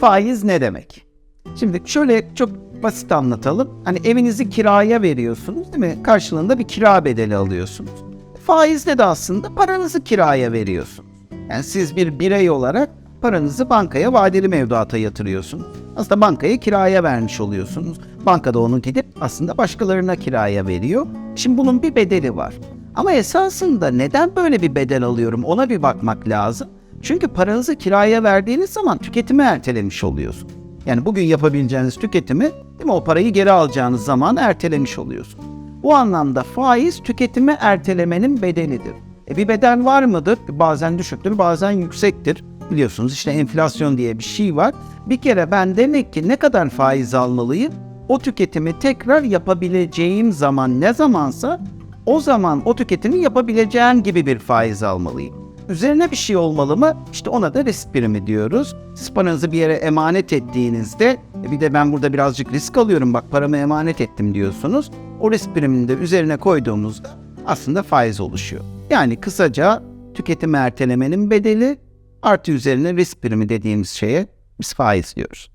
Faiz ne demek? Şimdi şöyle çok basit anlatalım. Hani evinizi kiraya veriyorsunuz değil mi? Karşılığında bir kira bedeli alıyorsunuz. Faizle de aslında paranızı kiraya veriyorsunuz. Yani siz bir birey olarak paranızı bankaya vadeli mevduata yatırıyorsunuz. Aslında bankaya kiraya vermiş oluyorsunuz. Banka da onu gidip aslında başkalarına kiraya veriyor. Şimdi bunun bir bedeli var. Ama esasında neden böyle bir bedel alıyorum ona bir bakmak lazım. Çünkü paranızı kiraya verdiğiniz zaman tüketimi ertelemiş oluyorsunuz. Yani bugün yapabileceğiniz tüketimi değil mi, o parayı geri alacağınız zaman ertelemiş oluyorsunuz. Bu anlamda faiz tüketimi ertelemenin bedelidir. E bir bedel var mıdır? Bazen düşüktür, bazen yüksektir. Biliyorsunuz işte enflasyon diye bir şey var. Bir kere ben demek ki ne kadar faiz almalıyım? O tüketimi tekrar yapabileceğim zaman ne zamansa o zaman o tüketimi yapabileceğin gibi bir faiz almalıyım. Üzerine bir şey olmalı mı? İşte ona da risk primi diyoruz. Siz paranızı bir yere emanet ettiğinizde e bir de ben burada birazcık risk alıyorum bak paramı emanet ettim diyorsunuz. O risk primini de üzerine koyduğumuzda aslında faiz oluşuyor. Yani kısaca tüketimi ertelemenin bedeli artı üzerine risk primi dediğimiz şeye biz faiz diyoruz.